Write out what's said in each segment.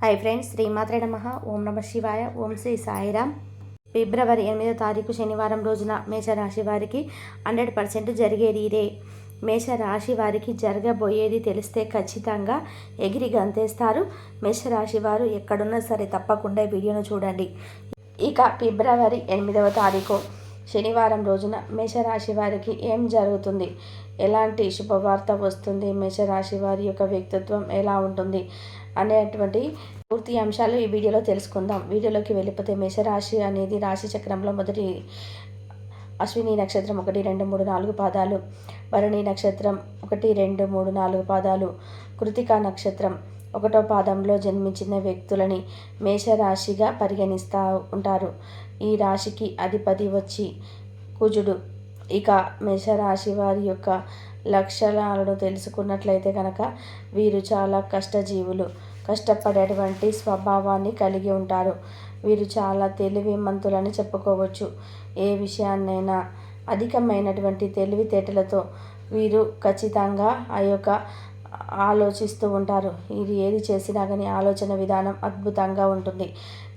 Hi friends శ్రీమాత్రే నమ. ఓం నమ శివాయ ఓం శ్రీ సాయిరామ్. ఫిబ్రవరి ఎనిమిదో తారీఖు శనివారం రోజున మేషరాశి వారికి హండ్రెడ్ పర్సెంట్ జరిగేది ఇదే. మేషరాశి వారికి జరగబోయేది తెలిస్తే ఖచ్చితంగా ఎగిరి గంతేస్తారు. మేషరాశి వారు ఎక్కడున్నా సరే తప్పకుండా వీడియోను చూడండి. ఇక ఫిబ్రవరి ఎనిమిదవ తారీఖు శనివారం రోజున మేషరాశి వారికి ఏం జరుగుతుంది? ఎలాంటి శుభవార్త వస్తుంది? మేషరాశి వారి యొక్క వ్యక్తిత్వం ఎలా ఉంటుంది? అనేటువంటి పూర్తి అంశాలు ఈ వీడియోలో తెలుసుకుందాం. వీడియోలోకి వెళ్ళిపోతే మేషరాశి అనేది రాశి చక్రంలో మొదటి అశ్విని నక్షత్రం ఒకటి రెండు మూడు నాలుగు పాదాలు. భరణి నక్షత్రం ఒకటి రెండు మూడు నాలుగు పాదాలు. కృతికా నక్షత్రం ఒకటో పాదంలో జన్మించిన వ్యక్తులని మేషరాశిగా పరిగణిస్తూ ఉంటారు. ఈ రాశికి అధిపతి వచ్చి కుజుడు. ఇక మేషరాశి వారి యొక్క లక్షణాలను తెలుసుకున్నట్లయితే కనుక వీరు చాలా కష్టజీవులు. కష్టపడేటువంటి స్వభావాన్ని కలిగి ఉంటారు. వీరు చాలా తెలివిమంతులని చెప్పుకోవచ్చు. ఏ విషయాన్నైనా అధికమైనటువంటి తెలివితేటలతో వీరు ఖచ్చితంగా ఆ యొక్క ఆలోచిస్తూ ఉంటారు. వీరు ఏది చేసినా కానీ ఆలోచన విధానం అద్భుతంగా ఉంటుంది.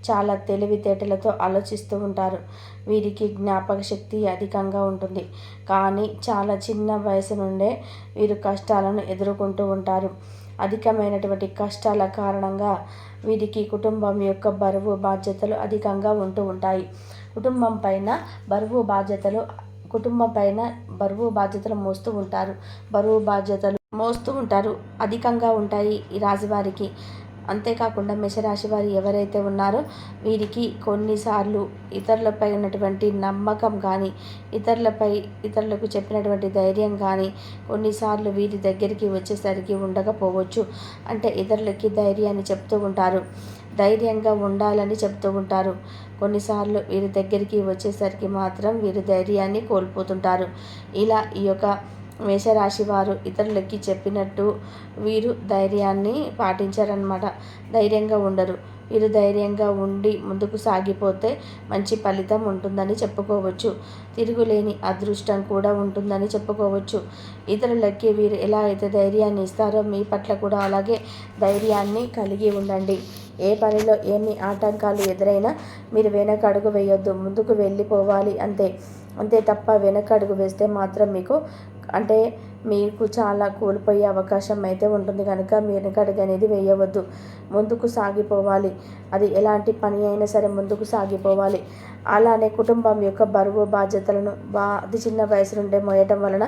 చాలా తెలివితేటలతో ఆలోచిస్తూ ఉంటారు. వీరికి జ్ఞాపక శక్తి అధికంగా ఉంటుంది. కానీ చాలా చిన్న వయసు నుండే వీరు కష్టాలను ఎదుర్కొంటూ ఉంటారు. అధికమైనటువంటి కష్టాల కారణంగా వీరికి కుటుంబం యొక్క బరువు బాధ్యతలు అధికంగా ఉంటూ ఉంటాయి. కుటుంబం పైన బరువు బాధ్యతలు కుటుంబం పైన బరువు బాధ్యతలు మోస్తూ ఉంటారు. బరువు బాధ్యతలు మోస్తూ ఉంటారు. అధికంగా ఉంటాయి ఈ రాజువారికి అంతేకాకుండా మేషరాశి వారు ఎవరైతే ఉన్నారో వీరికి కొన్నిసార్లు ఇతరులపై ఉన్నటువంటి నమ్మకం కానీ ఇతరులపై ఇతరులకు చెప్పినటువంటి ధైర్యం కానీ కొన్నిసార్లు వీరి దగ్గరికి వచ్చేసరికి ఉండకపోవచ్చు. అంటే ఇతరులకి ధైర్యాన్ని చెప్తూ ఉంటారు. ధైర్యంగా ఉండాలని చెప్తూ ఉంటారు. కొన్నిసార్లు వీరి దగ్గరికి వచ్చేసరికి మాత్రం వీరి ధైర్యాన్ని కోల్పోతుంటారు. ఇలా ఈ యొక్క మేషరాశి వారు ఇతరులకి చెప్పినట్టు వీరు ధైర్యాన్ని పాటించారనమాట ధైర్యంగా ఉండరు. వీరు ధైర్యంగా ఉండి ముందుకు సాగిపోతే మంచి ఫలితం ఉంటుందని చెప్పుకోవచ్చు. తిరుగులేని అదృష్టం కూడా ఉంటుందని చెప్పుకోవచ్చు. ఇతరులకి వీరు ఎలా అయితే ధైర్యాన్ని ఇస్తారో మీ పట్ల కూడా అలాగే ధైర్యాన్ని కలిగి ఉండండి. ఏ పనిలో ఏమి ఆటంకాలు ఎదురైనా మీరు వెనక అడుగు వేయొద్దు. ముందుకు వెళ్ళిపోవాలి అంతే. అంతే తప్ప వెనక అడుగు వేస్తే మాత్రం మీకు అంటే మీకు చాలా కోల్పోయే అవకాశం అయితే ఉంటుంది. కనుక మీరు వెనకడుగు అనేది వేయవద్దు. ముందుకు సాగిపోవాలి. అది ఎలాంటి పని అయినా సరే ముందుకు సాగిపోవాలి. అలానే కుటుంబం యొక్క బరువు బాధ్యతలను బా అతి చిన్న వయసు నుండే మోయటం వలన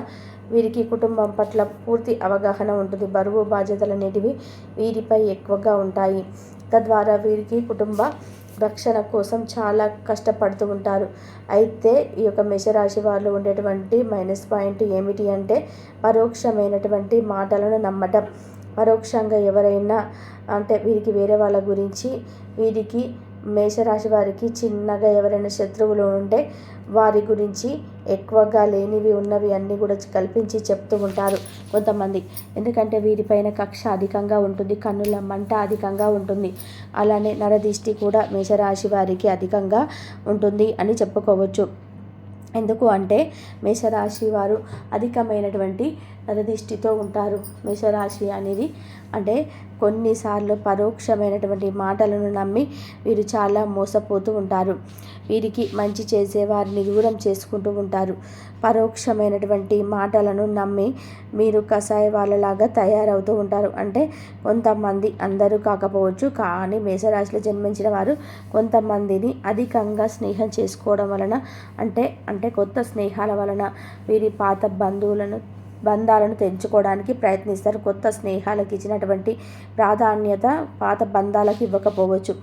వీరికి కుటుంబం పట్ల పూర్తి అవగాహన ఉంటుంది. బరువు బాధ్యతలు అనేటివి వీరిపై ఎక్కువగా ఉంటాయి. తద్వారా వీరికి కుటుంబ రక్షణ కోసం చాలా కష్టపడుతూ ఉంటారు. అయితే ఈ యొక్క మేషరాశి వాళ్ళు ఉండేటువంటి మైనస్ పాయింట్ ఏమిటి అంటే పరోక్షమైనటువంటి మాటలను నమ్మటం. పరోక్షంగా ఎవరైనా అంటే వీరికి వేరే వాళ్ళ గురించి వీరికి మేషరాశి వారికి చిన్నగా ఎవరైనా శత్రువులు ఉంటే వారి గురించి ఎక్కువగా లేనివి ఉన్నవి అన్నీ కూడా కల్పించి చెప్తూ ఉంటారు కొంతమంది. ఎందుకంటే వీరిపైన కక్ష అధికంగా ఉంటుంది కన్నుల మంట అధికంగా ఉంటుంది. అలానే నరదిష్టి కూడా మేషరాశి వారికి అధికంగా ఉంటుంది అని చెప్పుకోవచ్చు. ఎందుకు అంటే మేషరాశి వారు అధికమైనటువంటి నరదిష్టితో ఉంటారు. మేషరాశి అనేది అంటే కొన్నిసార్లు పరోక్షమైనటువంటి మాటలను నమ్మి వీరు చాలా మోసపోతూ ఉంటారు. వీరికి మంచి చేసే వారిని దూరం చేసుకుంటూ ఉంటారు. పరోక్షమైనటువంటి మాటలను నమ్మి మీరు కషాయ వాళ్ళలాగా తయారవుతూ ఉంటారు. అంటే కొంతమంది అందరూ కాకపోవచ్చు కానీ మేషరాశిలో జన్మించిన వారు కొంతమందిని అధికంగా స్నేహం చేసుకోవడం వలన అంటే అంటే కొత్త స్నేహాల వలన వీరి పాత బంధువులను బంధాలను తెంచుకోవడానికి ప్రయత్నిస్తారు. కొత్త స్నేహాలకు ఇచ్చినటువంటి ప్రాధాన్యత పాత బంధాలకు ఇవ్వకపోవచ్చు.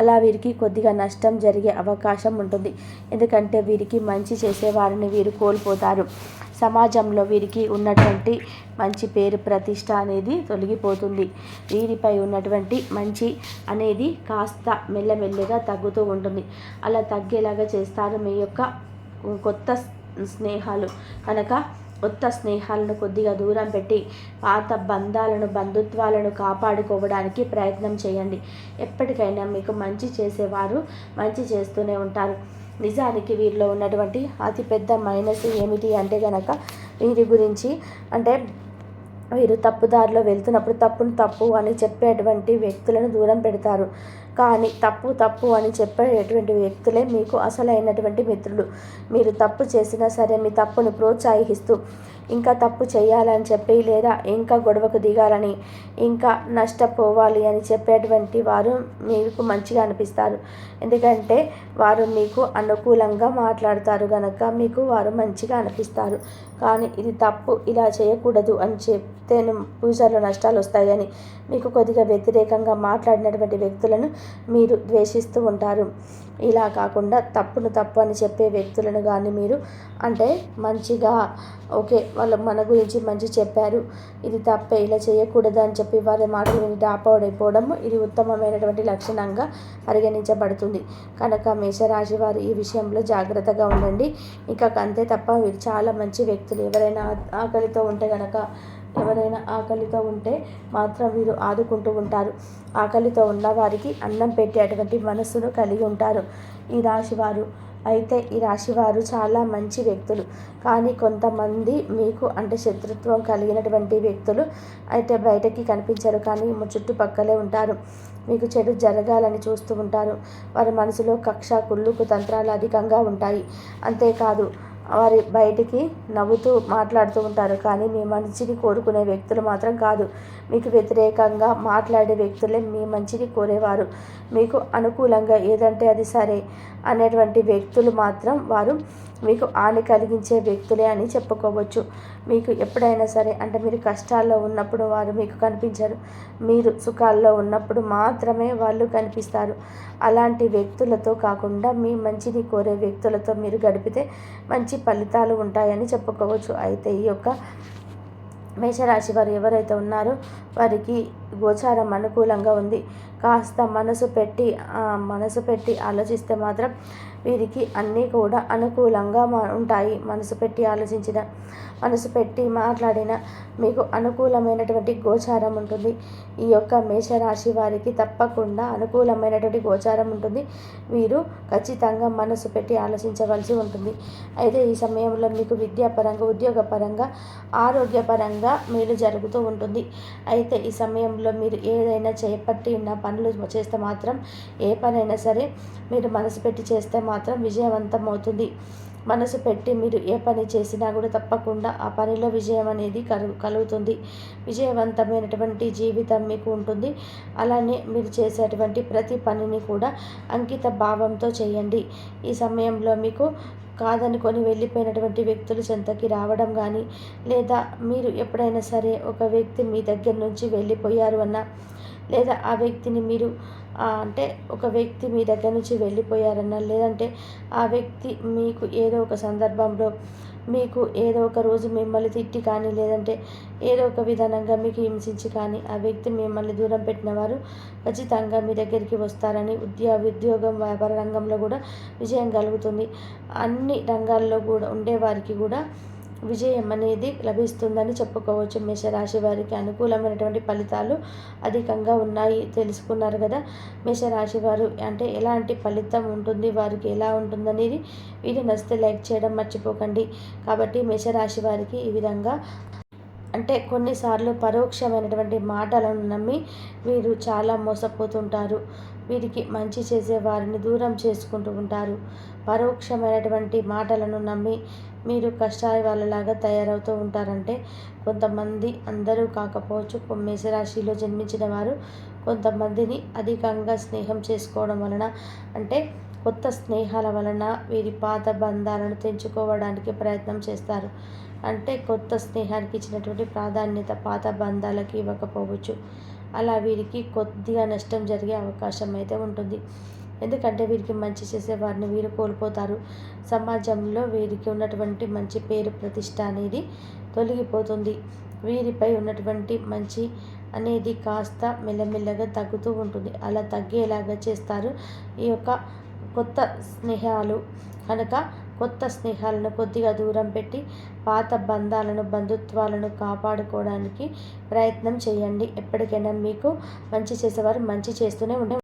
అలా వీరికి కొద్దిగా నష్టం జరిగే అవకాశం ఉంటుంది. ఎందుకంటే వీరికి మంచి చేసే వారిని వీరు కోల్పోతారు. సమాజంలో వీరికి ఉన్నటువంటి మంచి పేరు ప్రతిష్ట అనేది తొలగిపోతుంది. వీరిపై ఉన్నటువంటి మంచి అనేది కాస్త మెల్లమెల్లగా తగ్గుతూ ఉంటుంది. అలా తగ్గేలాగా చేస్తారు. మీ యొక్క కొత్త స్నేహాలు. కనుక కొత్త స్నేహాలను కొద్దిగా దూరం పెట్టి పాత బంధాలను బంధుత్వాలను కాపాడుకోవడానికి ప్రయత్నం చేయండి. ఎప్పటికైనా మీకు మంచి చేసేవారు మంచి చేస్తూనే ఉంటారు. నిజానికి వీరిలో ఉన్నటువంటి అతిపెద్ద మైనస్ ఏమిటి అంటే గనక వీరి గురించి అంటే వీరు తప్పుదారిలో వెళ్తున్నప్పుడు తప్పును తప్పు అని చెప్పేటువంటి వ్యక్తులను దూరం పెడతారు. కానీ తప్పు తప్పు అని చెప్పేటువంటి వ్యక్తులే మీకు అసలైనటువంటి మిత్రులు. మీరు తప్పు చేసినా సరే మీ తప్పును ప్రోత్సహిస్తూ ఇంకా తప్పు చేయాలని చెప్పి లేదా ఇంకా గొడవకు దిగాలని ఇంకా నష్టపోవాలి అని చెప్పేటువంటి వారు మీకు మంచిగా అనిపిస్తారు. ఎందుకంటే వారు మీకు అనుకూలంగా మాట్లాడతారు కనుక మీకు వారు మంచిగా అనిపిస్తారు. కానీ ఇది తప్పు ఇలా చేయకూడదు అని చెప్తే ఫ్యూచర్లో నష్టాలు వస్తాయని మీకు కొద్దిగా వ్యతిరేకంగా మాట్లాడినటువంటి వ్యక్తులను మీరు ద్వేషిస్తూ ఉంటారు. ఇలా కాకుండా తప్పును తప్పు అని చెప్పే వ్యక్తులను కానీ మీరు అంటే మంచిగా ఓకే వాళ్ళు మన గురించి మంచి చెప్పారు. ఇది తప్పే ఇలా చేయకూడదు అని చెప్పి వారి మాటలు విని డాపౌడైపోవడం ఇది ఉత్తమమైనటువంటి లక్షణంగా పరిగణించబడుతుంది. కనుక మేషరాశి వారు ఈ విషయంలో జాగ్రత్తగా ఉండండి. ఇంకా అంతే తప్ప వీరు చాలా మంచి వ్యక్తులు. ఎవరైనా ఆకలితో ఉంటే కనుక ఎవరైనా ఆకలితో ఉంటే మాత్రం వీరు ఆదుకుంటూ ఉంటారు. ఆకలితో ఉన్న వారికి అన్నం పెట్టేటువంటి మనస్సును కలిగి ఉంటారు. ఈ రాశివారు అయితే ఈ రాశివారు చాలా మంచి వ్యక్తులు. కానీ కొంతమంది మీకు అంటే శత్రుత్వం కలిగినటువంటి వ్యక్తులు అయితే బయటకి కనిపించరు. కానీ చుట్టుపక్కలే ఉంటారు. మీకు చెడు జరగాలని చూస్తూ ఉంటారు. వారి మనసులో కక్ష కుళ్ళుకు తంత్రాలు అధికంగా ఉంటాయి. అంతేకాదు వారి బయటికి నవ్వుతూ మాట్లాడుతూ ఉంటారు. కానీ మీ మంచిని కోరుకునే వ్యక్తులు మాత్రం కాదు. మీకు వ్యతిరేకంగా మాట్లాడే వ్యక్తులే మీ మంచిని కోరేవారు. మీకు అనుకూలంగా ఏదంటే అది సరే అనేటువంటి వ్యక్తులు మాత్రం వారు మీకు హాని కలిగించే వ్యక్తులే అని చెప్పుకోవచ్చు. మీకు ఎప్పుడైనా సరే అంటే మీరు కష్టాల్లో ఉన్నప్పుడు వారు మీకు కనిపించరు. మీరు సుఖాల్లో ఉన్నప్పుడు మాత్రమే వాళ్ళు కనిపిస్తారు. అలాంటి వ్యక్తులతో కాకుండా మీ మంచిని కోరే వ్యక్తులతో మీరు గడిపితే మంచి ఫలితాలు ఉంటాయని చెప్పుకోవచ్చు. అయితే ఈ యొక్క మేషరాశి వారు ఎవరైతే ఉన్నారో వారికి గోచారం అనుకూలంగా ఉంది. కాస్త మనసు పెట్టి మనసు పెట్టి ఆలోచిస్తే మాత్రం వీరికి అన్నీ కూడా అనుకూలంగా ఉంటాయి. మనసు పెట్టి ఆలోచించిన మనసు పెట్టి మాట్లాడిన మీకు అనుకూలమైనటువంటి గోచారం ఉంటుంది. ఈ యొక్క మేషరాశి వారికి తప్పకుండా అనుకూలమైనటువంటి గోచారం ఉంటుంది. వీరు ఖచ్చితంగా మనసు పెట్టి ఆలోచించవలసి ఉంటుంది. అయితే ఈ సమయంలో మీకు విద్యాపరంగా ఉద్యోగపరంగా ఆరోగ్యపరంగా మేలు జరుగుతూ ఉంటుంది. అయితే ఈ సమయంలో మీరు ఏదైనా చేపట్టిన పనులు చేస్తే మాత్రం ఏ పనైనా సరే మీరు మనసు పెట్టి చేస్తే మాత్రం విజయవంతం అవుతుంది. మనసు పెట్టి మీరు ఏ పని చేసినా కూడా తప్పకుండా ఆ పనిలో విజయం అనేది కలుగు కలుగుతుంది. విజయవంతమైనటువంటి జీవితం మీకు ఉంటుంది. అలానే మీరు చేసేటువంటి ప్రతి పనిని కూడా అంకిత భావంతో చేయండి. ఈ సమయంలో మీకు కాదనుకొని వెళ్ళిపోయినటువంటి వ్యక్తులు చెంతకి రావడం కానీ లేదా మీరు ఎప్పుడైనా సరే ఒక వ్యక్తి మీ దగ్గర నుంచి వెళ్ళిపోయారు అన్న లేదా ఆ వ్యక్తిని మీరు అంటే ఒక వ్యక్తి మీ దగ్గర నుంచి వెళ్ళిపోయారన్నా లేదంటే ఆ వ్యక్తి మీకు ఏదో ఒక సందర్భంలో మీకు ఏదో ఒక రోజు మిమ్మల్ని తిట్టి కానీ లేదంటే ఏదో ఒక విధానంగా మీకు హింసించి కానీ ఆ వ్యక్తి మిమ్మల్ని దూరం పెట్టిన వారు ఖచ్చితంగా మీ దగ్గరికి వస్తారని ఉద్యోగ ఉద్యోగం వ్యాపార రంగంలో కూడా విజయం కలుగుతుంది. అన్ని రంగాల్లో కూడా ఉండేవారికి కూడా విజయం అనేది లభిస్తుందని చెప్పుకోవచ్చు. మేషరాశి వారికి అనుకూలమైనటువంటి ఫలితాలు అధికంగా ఉన్నాయి తెలుసుకున్నారు కదా. మేషరాశి వారు అంటే ఎలాంటి ఫలితం ఉంటుంది? వారికి ఎలా ఉంటుందనేది వీడియో నచ్చితే లైక్ చేయడం మర్చిపోకండి. కాబట్టి మేషరాశి వారికి ఈ విధంగా అంటే కొన్నిసార్లు పరోక్షమైనటువంటి మాటలను నమ్మి వీరు చాలా మోసపోతుంటారు. వీరికి మంచి చేసే వారిని దూరం చేసుకుంటూ ఉంటారు. పరోక్షమైనటువంటి మాటలను నమ్మి మీరు కష్టాల వాళ్ళలాగా తయారవుతూ ఉంటారంటే కొంతమంది అందరూ కాకపోవచ్చు. మేషరాశిలో జన్మించిన వారు కొంతమందిని అధికంగా స్నేహం చేసుకోవడం వలన అంటే కొత్త స్నేహాల వలన వీరి పాత బంధాలను తెంచుకోవడానికి ప్రయత్నం చేస్తారు. అంటే కొత్త స్నేహానికి ఇచ్చినటువంటి ప్రాధాన్యత పాత బంధాలకి ఇవ్వకపోవచ్చు. అలా వీరికి కొద్దిగా నష్టం జరిగే అవకాశం అయితే ఉంటుంది. ఎందుకంటే వీరికి మంచి చేసే వారిని వీరు కోల్పోతారు. సమాజంలో వీరికి ఉన్నటువంటి మంచి పేరు ప్రతిష్ట అనేది తొలగిపోతుంది. వీరిపై ఉన్నటువంటి మంచి అనేది కాస్త మెల్లమెల్లగా తగ్గుతూ ఉంటుంది. అలా తగ్గేలాగా చేస్తారు. ఈ యొక్క కొత్త స్నేహాలు కనుక కొత్త స్నేహాలను కొద్దిగా దూరం పెట్టి పాత బంధాలను బంధుత్వాలను కాపాడుకోవడానికి ప్రయత్నం చేయండి. ఎప్పటికైనా మీకు మంచి చేసేవారు మంచి చేస్తూనే ఉండే